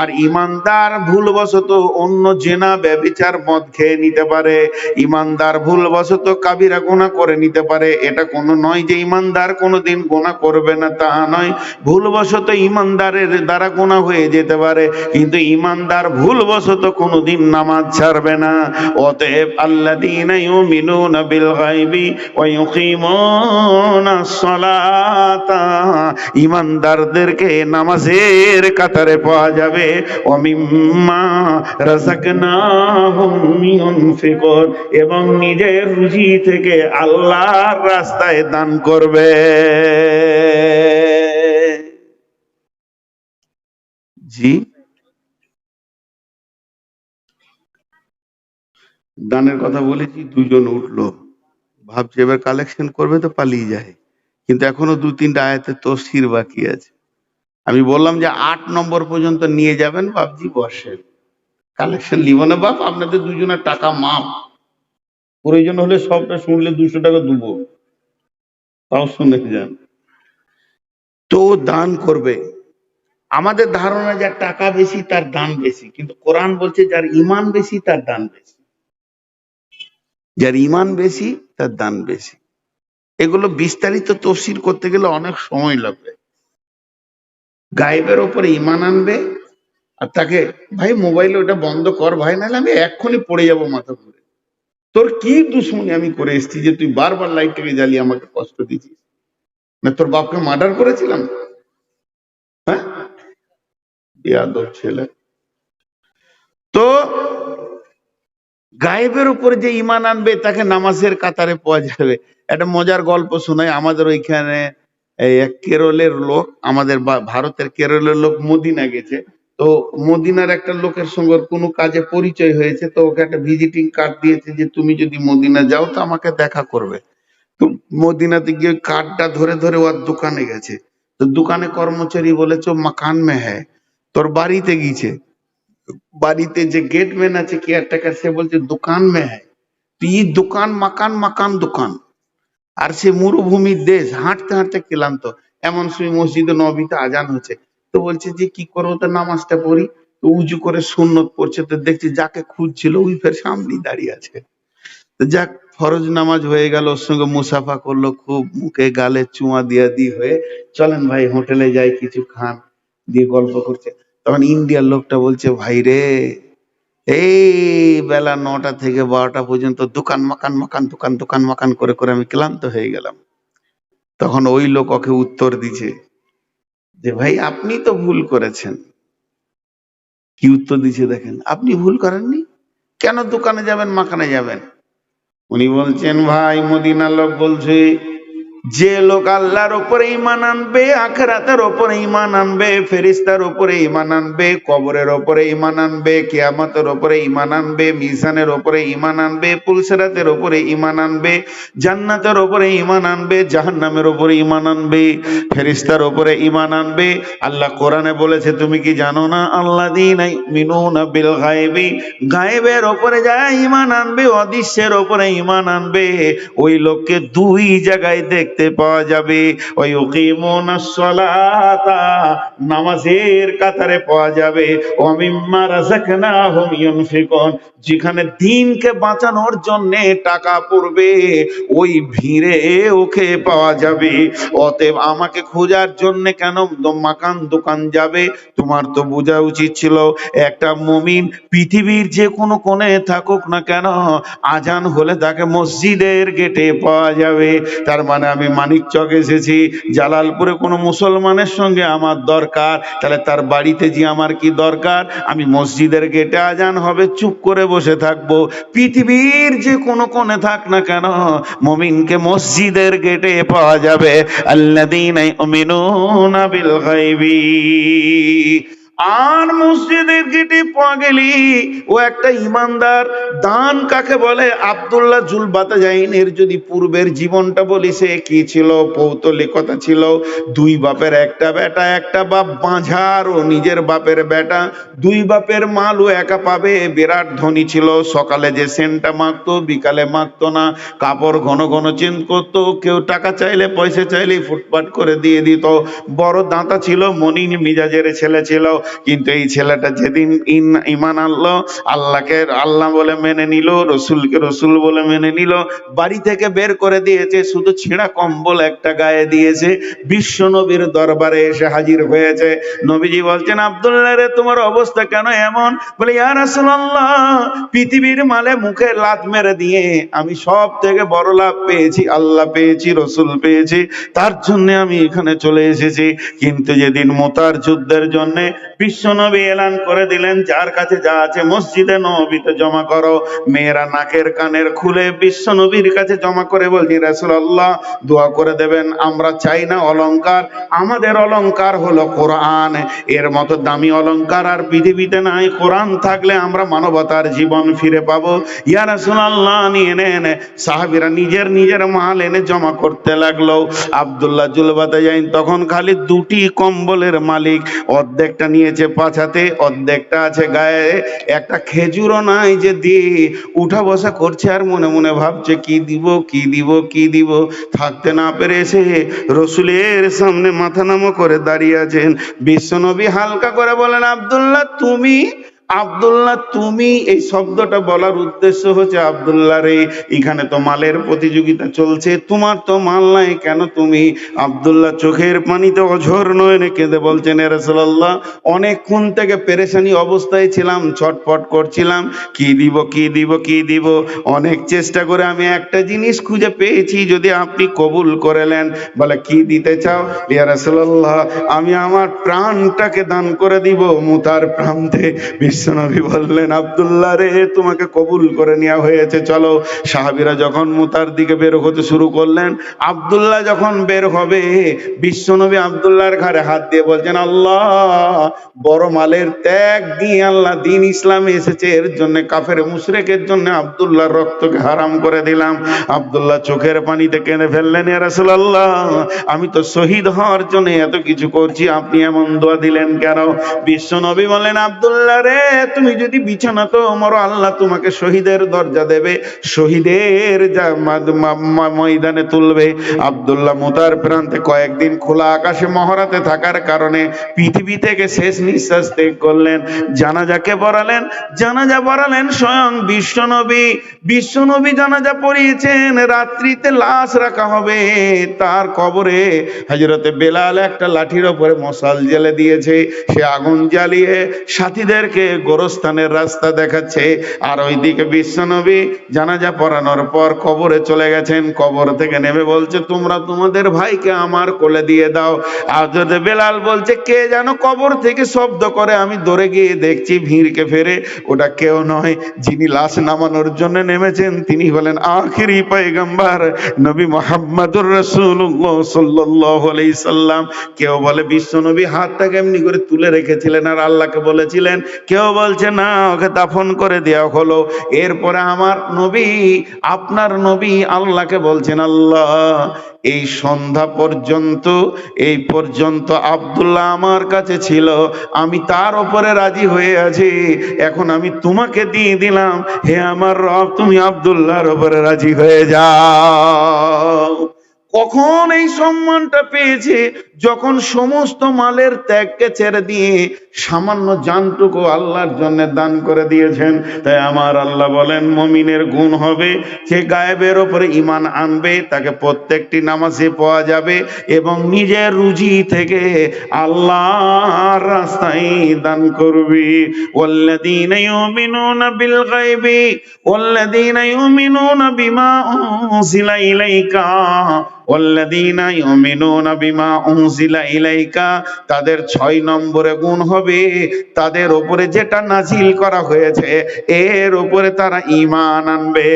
আর ইমানদার ভুলবশত অন্য জেনা ব্যবিচার মদ খেয়ে নিতে পারে। ইমানদার ভুলবশত কাবিরা গোনা করে নিতে পারে। এটা কোনো নয় যে ইমানদার কোনোদিন গোনা করবে না, তা নয়। ভুলবশত ইমানদারের দ্বারা গোনা হয়ে যেতে পারে, কিন্তু ইমানদার ভুলবশত কোনোদিন নামাজ ছাড়বে না। অতএব আল্লাযীনা ইউমিনুনা বিল গায়বি ওয়া ইউকিমুনাস সালাতা। ইমানদারদেরকে নামাজের কাতারে পাওয়া যাবে? ওয়া মিম্মা রাযাকনাহুম ইউনফিকুন এবং নিজের রুজি থেকে আল্লাহর রাস্তায় দান করবে। জি। দানের কথা বলেছি, দুজন উঠল। ভাবছে এবার কালেকশন করবে তো পালিয়ে যায়। কিন্তু এখনও দু তিনটা আয়াতে তফসির বাকি আছে। আমি বললাম যে আট নম্বর পর্যন্ত নিয়ে যাবেন, বাপজি বসেন কালেকশন নিব না, বাপ, আপনাদের দুজনের টাকা মাপ। প্রয়োজন হলে সবটা শুনলে দুশো টাকা দেবো। তাও শুনে যান। তো দান করবে। আমাদের ধারণা যার টাকা বেশি, তার দান বেশি। কিন্তু কোরআন বলছে, যার ইমান বেশি, তার দান বেশি। যার ইমান বেশি, তার দান বেশি। এগুলো বিস্তারিত তফসির করতে গেলে অনেক সময় লাগবে। গায়েবের ওপরে ইমান আনবে আর তাকে, ভাই মোবাইলে ওটা বন্ধ কর, ভাই, নাহলে আমি এক্ষুনি পড়ে যাব মাথা ঘুরে। তোর কি দুশ্মনী আমি করে এসেছি যে তুই বারবার লাইটটাকে জ্বালিয়ে আমাকে কষ্ট দিছিস না, তোর বাপকে মার্ডার করেছিলাম? হ্যাঁ? ছেলে। তো গায়েবের উপর যে ইমান আনবে, তাকে নামাজের কাতারে পাওয়া যাবে। একটা মজার গল্প শোনায় আমাদের ওইখানে এই এক কেরলের লোক, আমাদের ভারতের কেরলের লোক মদিনা গেছে। তো মদিনার একটা লোকের সঙ্গে কোনো কাজে পরিচয় হয়েছে, তো ওকে একটা ভিজিটিং কার্ড দিয়েছে যে, তুমি যদি মদিনা যাও তো আমাকে দেখা করবে। তো মদিনাতে গিয়ে কার্ডটা ধরে ধরে ওর দোকানে গেছে। তো দোকানে কর্মচারী বলেছে, "ও মাকান মে হ্যায়, তোর বাড়িতে গিয়েছে। বাড়িতে যে গেটম্যান আছে কেয়ারটেকার সে বলছে, দোকান মে হ্যায়। তো দোকান মাকান মাকান দোকান। আর সে মরুভূমির দেশ, হাঁটতে হাঁটতে ক্লান্ত। এমন সময় মসজিদে নবীতে আজান হচ্ছে তো বলছে যে, কি করব তো নামাজটা পড়ি? তো উজু করে সুন্নত পড়ছে। তো দেখছি যাকে খুঁজছিল ওই ফের সামনেই দাঁড়িয়ে আছে। তো যাক, ফরজ নামাজ হয়ে গেল। ওর সঙ্গে মুসাফা করল খুব মুখে গালে চুমা দিয়া দি হয়ে, চলেন ভাই, হোটেলে যাই, কিছু খান। দিয়ে গল্প করছে। তখন ইন্ডিয়ার লোকটা বলছে, ভাই রে এই বেলা নটা থেকে বারোটা পর্যন্ত দোকান মাকান মাকান দোকান দোকান মাকান করে করে আমি ক্লান্ত হয়ে গেলাম। তখন ওই লোক ওকে উত্তর দিছে যে, ভাই, আপনি তো ভুল করেছেন। কি উত্তর দিছে দেখেন, আপনি ভুল করেননি? কেন দোকানে যাবেন, মাখানে যাবেন? উনি বলছেন, ভাই মদিনা লোক বলছে যে লোক আল্লাহর উপরে ইমান আনবে আখরাতের ওপরে ইমান আনবে ফেরিস্তার উপরে ইমান আনবে কবরের ওপরে ইমান আনবে কিয়ামতের ওপরে ইমান আনবে মিজানের ওপরে ইমান আনবে পুলসেরাতের ওপরে ইমান আনবে জান্নাতের ওপরে ইমান আনবে জাহান্নামের ওপরে ইমান আনবে ফেরিস্তার ওপরে ইমান আনবে আল্লাহ কোরআনে বলেছে তুমি কি জানো না আল্লাহ দিন গায়েবের ওপরে যা ইমান আনবে অদৃশ্যের ওপরে ইমান আনবে ওই লোককে দুই জায়গায় দেখতে পাওয়া যাবে। ওই উকিমুনাস সালাতা, নামাজের কাতারে পাওয়া যাবে। যেখানে দিনকে বাঁচানোর জন্য টাকা পড়বে, ওই ভিড়ে ওকে পাওয়া যাবে। অতএব আমাকে খোঁজার জন্য কেন মাকান, দোকান যাবে? তোমার তো বোঝা উচিত ছিল, একটা মুমিন পৃথিবীর যে কোনো কোণে থাকুক না কেন, আজান হলে তাকে মসজিদের গেটে পাওয়া যাবে। তার মানে আমি মানিকচক এসেছি, জালালপুরে কোনো মুসলমানের সঙ্গে আমার দরকার, তাহলে তার বাড়িতে যে আমার কি দরকার? আমি মসজিদের গেটে আজান হবে, চুপ করে বসে থাকব। পৃথিবীর যে কোনো কোণে থাক না কেন, মমিনকে মসজিদের গেটে পাওয়া যাবে। বিল গায়বি। আর মসজিদের গেটে পাওয়া গেলি, ও একটা ইমানদার, দান কাকে বলে? আব্দুল্লাহ জুল বাতাজাইনের যদি পূর্বের জীবনটা বলি, সে কি ছিল? পৌতলিকতা ছিল, দুই বাপের একটা বেটা, একটা বাপ বাঁঝার ও নিজের বাপের বেটা। দুই বাপের মাল ও একা পাবে, বিরাট ধনী ছিল। সকালে যে সেন্টটা মাখতো, বিকালে মাখতো না। কাপড় ঘন ঘন চেঞ্জ করতো, কেউ টাকা চাইলে, পয়সা চাইলে ফুটপাট করে দিয়ে দিত। বড় দাঁতা ছিল মনির মিজাজের ছেলে ছিল। কিন্তু এই ছেলেটা যেদিন ইমান আনলো, আল্লাহকে আল্লাহ বলে মেনে নিল, রসুলকে রসুল বলে মেনে নিল, বাড়ি থেকে বের করে দিয়েছে, শুধু ছেঁড়া কম্বল একটা গায়ে দিয়েছে বিশ্ব নবীর দরবারে এসে হাজির হয়েছে। নবীজি বলছেন, আব্দুল্লাহ রে, তোমার অবস্থা কেন এমন? বলে, ইয়া রাসূলুল্লাহ, পৃথিবীর মালে মুখে লাত মেরে দিয়ে আমি সব থেকে বড় লাভ পেয়েছি, আল্লাহ পেয়েছি, রসুল পেয়েছি, তার জন্য আমি এখানে চলে এসেছি। কিন্তু যেদিন মোতার যুদ্ধের জন্য বিশ্বনবী এলান করে দিলেন, যার কাছে যা আছে মসজিদে নবীতে জমা করো। মেয়েরা নাকের কানের খুলে বিশ্বনবীর কাছে জমা করে বলছি রাসূলুল্লাহ, দোয়া করে দেবেন, আমরা চাই না অলংকার। আমাদের অলংকার হলো কোরআন। এর মতো দামি অলংকার আর পৃথিবীতে নাই। কোরআন থাকলে আমরা মানবতার জীবন ফিরে পাবো। ইয়া রাসূলুল্লাহ, নিয়ে নেন। সাহাবীরা নিজের নিজের মাল এনে জমা করতে লাগল। আব্দুল্লাহ জুলবাতে যাইন, তখন খালি দুটি কম্বলের মালিক, অর্ধেকটা নিয়েছে পাছাতে, অর্ধেকটা আছে গায়ে, একটা খেজুরও নাই যে দি উঠা বসা করছে আর মনে মনে ভাবছে, কি দিব কি দিব কি দিব? থাকতে না পেরেছে রসুলের সামনে মাথা নামো করে দাঁড়িয়ে আছেন। বিশ্বনবী হালকা করে বলেন, আব্দুল্লাহ, তুমি আব্দুল্লাহ, তুমি এই শব্দটা বলার উদ্দেশ্য হচ্ছে, আব্দুল্লাহ রে, এখানে তো মালের প্রতিযোগিতা চলছে, তোমার তো মাল নাই, কেন তুমি? আব্দুল্লাহ চোখের পানিতে অঝর নয়নে কেঁদে বলছেন, এ অনেকক্ষণ থেকে পেরেশানি অবস্থায় ছিলাম, ছটফট করছিলাম, কি দিব কি দিব কি দিব? অনেক চেষ্টা করে আমি একটা জিনিস খুঁজে পেয়েছি, যদি আপনি কবুল করেলেন বলে, কি দিতে চাও? ইয়া আমি আমার প্রাণটাকে দান করে দিব, মুতার প্রান্তে বিশ্বনবী বললেন, আব্দুল্লাহ রে, তোমাকে কবুল করে নেওয়া হয়েছে। চলো। সাহাবীরা যখন মুতার দিকে বের হতে শুরু করলেন, আব্দুল্লাহ যখন বের হবে, বিশ্বনবী আব্দুল্লাহর ঘাড়ে হাত দিয়ে বলছেন, আল্লাহ, বড় মালের ত্যাগ দিয়ে আল্লাহ দিন ইসলামে এসেছে। এর জন্য কাফের মুশরেকের জন্য আবদুল্লাহর রক্তকে হারাম করে দিলাম। আব্দুল্লাহ চোখের পানিতে কেঁদে ফেললেন রাসূলুল্লাহ, আমি তো শহীদ হওয়ার জন্য এত কিছু করছি। আপনি এমন দোয়া দিলেন কেন? বিশ্বনবী বলেন আব্দুল্লাহ রে তুমি যদি বিছানা তো মরো, আল্লাহ তোমাকে শহীদের দরজা দেবে, শহীদের ময়দানে তুলবে। আব্দুল্লাহ মুতার প্রান্তে কয়েকদিন খোলা আকাশে মহরাতে থাকার কারণে পৃথিবী থেকে শেষ নিঃশ্বাস ত্যাগ করলেন। জানাজাকে পড়ালেন জানাজা পড়ালেন স্বয়ং বিশ্বনবী। বিশ্বনবী জানাজা পড়িয়েছেন, রাত্রিতে লাশ রাখা হবে। তার কবরে হজরতে বেলাল একটা লাঠির ওপরে মশাল জ্বেলে দিয়েছে। সে আগুন জ্বালিয়ে সাথীদেরকে গোরস্থানের রাস্তা দেখাচ্ছে। আর ওইদিকে বিশ্বনবী জানাজা পড়ানোর পর কবরে চলে গেছেন। কবর থেকে নেমে বলছে, তোমরা তোমাদের ভাইকে আমার কোলে দিয়ে দাও। আর বেলাল বলছে, কে যেন কবর থেকে শব্দ করে, আমি দৌড়ে গিয়ে দেখছি ভিড়কে ফেরে। ওটা কেউ নয়, যিনি লাশ নামানোর জন্য নেমেছেন, তিনি হলেন আখিরি পয়গম্বর নবী মোহাম্মদুর রাসূলুল্লাহ সাল্লাল্লাহু সাল্লাম। কেউ বলে বিশ্ব নবী হাতটাকে এমনি করে তুলে রেখেছিলেন? আর আল্লাহকে বলেছিলেন, কেউ বলছে, না, ওকে দাফন করে দেওয়া হলো। এরপরে আমার নবী, আপনার নবী আল্লাহকে বলছেন, আল্লাহ, এই সন্ধ্যা পর্যন্ত, এই পর্যন্ত আব্দুল্লাহ আমার কাছে ছিল। আমি তার উপরে রাজি হয়ে আছি। এখন আমি তোমাকে দিয়ে দিলাম। হে আমার রব, তুমি আব্দুল্লাহর উপরে রাজি হয়ে যাও। কখন এই সম্মানটা পেয়েছে যখন সমস্ত মালের ত্যাগকে ছেড়ে দিয়ে সামান্য জানটুকু আল্লাহর জন্য দান করে দিয়েছেন তাই আমার আল্লাহ বলেন মমিনের গুণ হবে সে গায়েবের ওপরে ইমান আনবে তাকে প্রত্যেকটি নামাজে পাওয়া যাবে এবং নিজের রুজি থেকে আল্লাহর রাস্তায় দান করবি والذين يؤمنون بالغيب والذين يؤمنون بما أنزل إليك ওয়াল্লাযীনা তাদের 6 নম্বরে গুণ হবে। তাদের উপরে যেটা নাজিল করা হয়েছে, এর উপরে তারা ঈমান আনবে।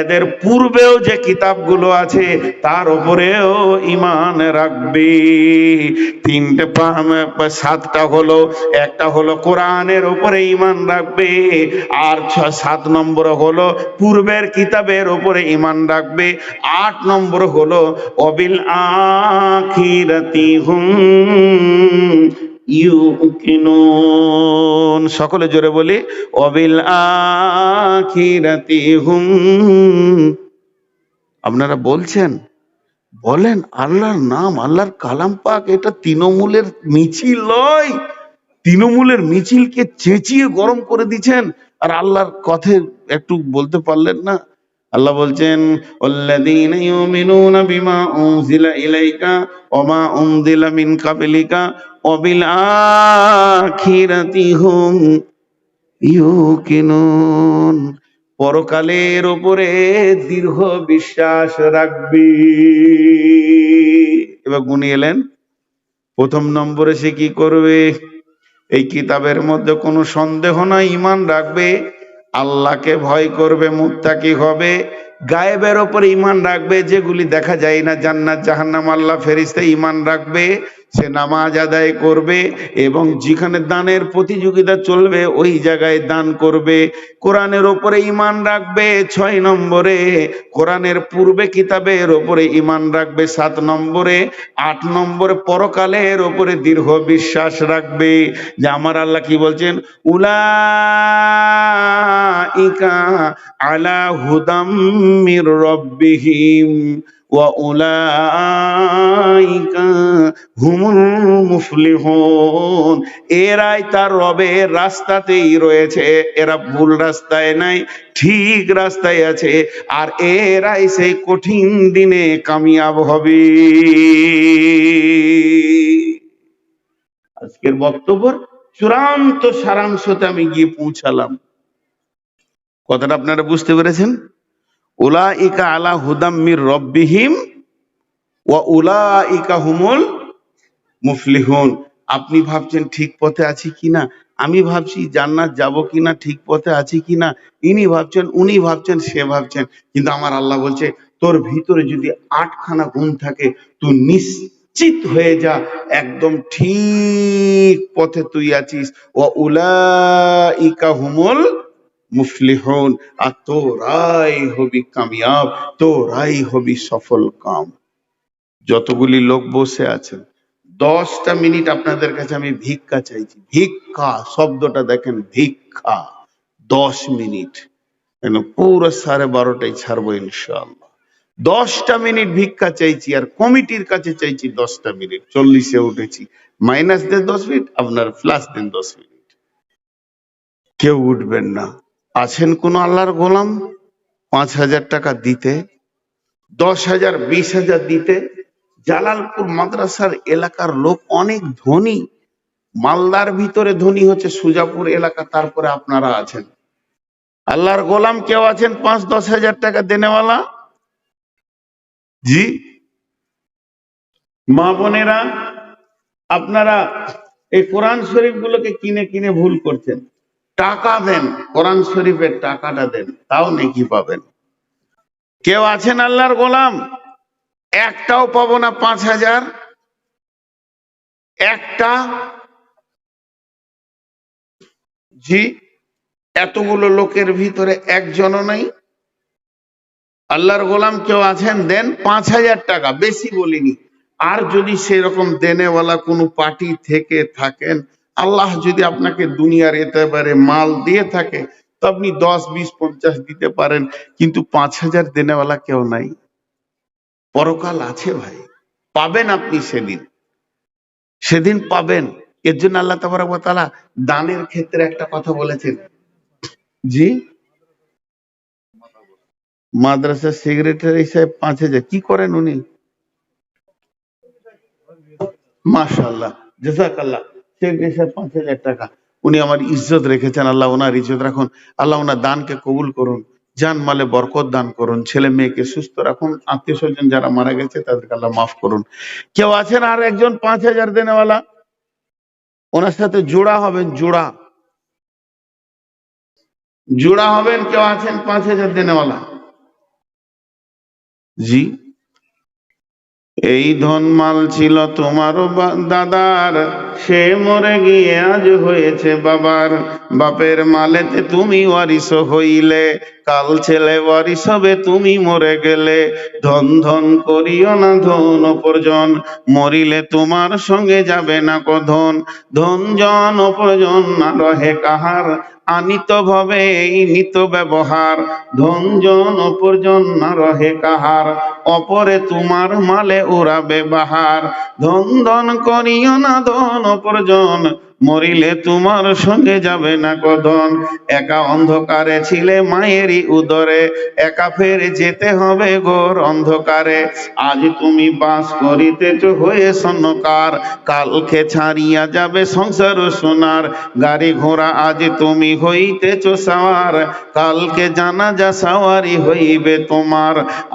এদের পূর্বেও যে কিতাবগুলো আছে, তার উপরেও ঈমান রাখবে। তিনটে সাতটা হলো, একটা হলো কোরআনের উপরে ঈমান রাখবে। আর ছয় সাত নম্বর হলো পূর্বের কিতাবের উপরে ঈমান রাখবে। আট নম্বর হলো, অবিল আখিরাতি হুম সকলে জোরে বলি, অবিল আখিরাতি হুম। আপনারা বলছেন, বলেন আল্লাহর নাম, আল্লাহর কালাম পাক, এটা তৃণমূলের মিছিল নয়। তৃণমূলের মিছিলকে চেঁচিয়ে গরম করে দিচ্ছেন। আর আল্লাহর কথা একটু বলতে পারলেন না। আল্লাহ বলছেন ওয়াল্লাযীনা ইউমিনুনা বিমা উনজিলা ইলাইকা ওয়া উনজিলা মিন কাবলিকা ওয়া বিল আখিরাতি হুম ইউকিনুন। পরকালের উপরে দীর্ঘ বিশ্বাস রাখবি। এবার গুনি এলেন। প্রথম নম্বরে সে কি করবে? এই কিতাবের মধ্যে কোনো সন্দেহ না ইমান রাখবে, আল্লাহকে ভয় করবে, মুত্তাকি হবে, গায়েবের ওপর ইমান রাখবে, যেগুলি দেখা যায় না, জান্নাত, জাহান্নাম, আল্লাহ ফেরিস্তে ইমান রাখবে সে নামাজ আদায় করবে এবং যেখানে দানের প্রতিযোগিতা চলবে, ওই জায়গায় দান করবে। কোরআনের ওপরে ইমান রাখবে ছয় নম্বরে, কোরআনের পূর্বে কিতাবের ওপরে ইমান রাখবে সাত নম্বরে, আট নম্বরে পরকালের ওপরে দীর্ঘ বিশ্বাস রাখবে। যে আমার আল্লাহ কি বলছেন? উলাইকা আলা হুদাম রব্বিহিম। এরাই তার রবের রাস্তাতেই রয়েছে। এরা ভুল রাস্তায় নাই, ঠিক রাস্তায় আছে। আর এরাই সেই কঠিন দিনে কামিয়াব হবে। আজকের বক্তব্যের চূড়ান্ত সারাংশতে আমি গিয়ে পৌঁছালাম। কথাটা আপনারা বুঝতে পেরেছেন? উলাইকা আলা হুদাম মির রব্বিহিম ওয়া উলাইকা হুমুল মুফলিহুন। আপনি ভাবছেন ঠিক পথে আছি কিনা? আমি ভাবছি জান্নাত যাব কিনা, ঠিক পথে আছি কিনা? ইনি ভাবছেন, উনি ভাবছেন, সে ভাবছেন। কিন্তু আমার আল্লাহ বলছে, তোর ভিতরে যদি আটখানা গুণ থাকে, তুই নিশ্চিত হয়ে যা, একদম ঠিক পথে তুই আছিস। ও উলাইকা হুমুল মুফলিহুন, আর তোরাই হবি কামিয়াব, তোরাই হবি সফল কাম। যতগুলি লোক বসে আছেন, দশটা মিনিট আপনাদের কাছে আমি ভিক্ষা চাইছি। ভিক্ষা, শব্দটা দেখেন, ভিক্ষা। দশ মিনিট। কেন? পুরো সাড়ে বারোটায় ছাড়বো ইনশাআল্লাহ। দশটা মিনিট ভিক্ষা চাইছি, আর কমিটির কাছে চাইছি দশটা মিনিট। চল্লিশে উঠেছি। মাইনাস দেন দশ মিনিট, আপনার প্লাস দেন দশ মিনিট। কেউ উঠবেন না। আছেন কোন আল্লাহর গোলাম? পাঁচ হাজার টাকা দিতে, দশ হাজার, বিশ হাজার দিতে। জালালপুর মাদ্রাসার এলাকার লোক অনেক ধনী। মালদার ভিতরে ধনী হচ্ছে সুজাপুর এলাকা, তারপরে আপনারা আছেন। আল্লাহর গোলাম কেউ আছেন? পাঁচ, দশ হাজার টাকা দেনেওয়ালা? জি? মা বোনেরা, আপনারা এই কোরআন শরীফ গুলোকে কিনে কিনে ভুল করছেন। টাকা দেন, কোরআন শরীফের টাকাটা দেন, তাও নেকি পাবেন। কেউ আছেন আল্লাহর গোলাম? একটাও পাবো না পাঁচ হাজার। একটা? জি, এতগুলো লোকের ভিতরে একজনও নাই। আল্লাহর গোলাম কেউ আছেন? দেন পাঁচ হাজার টাকা, বেশি বলিনি। আর যদি সেরকম দেনেওয়ালা কোনো পার্টি থেকে থাকেন আল্লাহ যদি আপনাকে দুনিয়ার এতেবারে মাল দিয়ে থাকে, তো আপনি দশ, বিশ, পঞ্চাশ দিতে পারেন, কিন্তু পাঁচ হাজার দেনেওয়ালা কেউ নাই। পরকাল আছে ভাই। পাবেন আপনি সেদিন। সেদিন পাবেন। এর জন্য আল্লাহ তালা দানের ক্ষেত্রে একটা কথা বলেছেন। জি? মাদ্রাসার সেক্রেটারি সাহেব পাঁচ হাজার। কি করেন উনি? মাশাল্লাহ জাজাকাল্লাহ সেক্রেটারি সাহেব পাঁচ হাজার টাকা। উনি আমার ইজ্জত রেখেছেন, আল্লাহ ওনার ইজ্জত রাখুন, আল্লাহ ওনার দানকে কবুল করুন জান মালে বরকত দান করুন, ছেলে মেয়েকে সুস্থ রাখুন আত্মীয় স্বজন যারা মারা গেছে তাদেরকে আল্লাহ মাফ করুন। কেউ আছেন আর একজন পাঁচ হাজার দেনেওয়ালা? ওনার সাথে জোড়া হবেন, জোড়া। জোড়া হবেন, কেউ আছেন পাঁচ হাজার দেনেওয়ালা? জি। এই ধনমাল ছিল তোমারও দাদার। সে মরে গিয়ে আজ হয়েছে বাবার। বাপের মালেতে তুমি ওয়ারিস হইলে। কাল ছেলে বাড়ি সবে তুমি মরে গেলে। ধন ধন করিও না ধন অপরজন মরিলে তোমার সঙ্গে যাবে না কধন। ধন জন অপরজন না রহে কাহার, আনিত ভাবে এই নিত ব্যবহার। ধন জন অপরজন না রহে কাহার, অপরে তোমার মালে উড়াবে বাহার। ধন ধন করিও না ধন অপরজন মরিলে তোমার সঙ্গে যাবে না কদন। একা অন্ধকারে ছিলে মায়েরই উদরে, একা ফের যেতে হবে গোর অন্ধকারে। আজ তুমি বাস করিতেছ হয়ে সন্নকার কালকে ছাড়িয়া যাবে সংসার সোনার। গাড়ি ঘোড়া আজ তুমি হইতেছ সাওয়ার, কালকে জানা যা সাওয়ারি হইবে তোমার।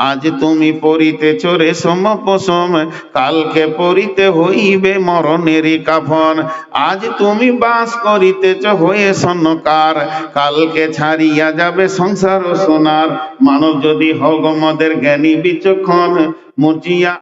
আজ তুমি পরিতেছ রেশম পশম, কালকে পরিতে হইবে মরণেরই কাফন। আজ তুমি বাস করিতেছ হয়ে সন্নকার কালকে ছাড়িয়া যাবে সংসার ও সোনার। মানব যদি হগমদের জ্ঞানী বিচক্ষণ, মুচিয়া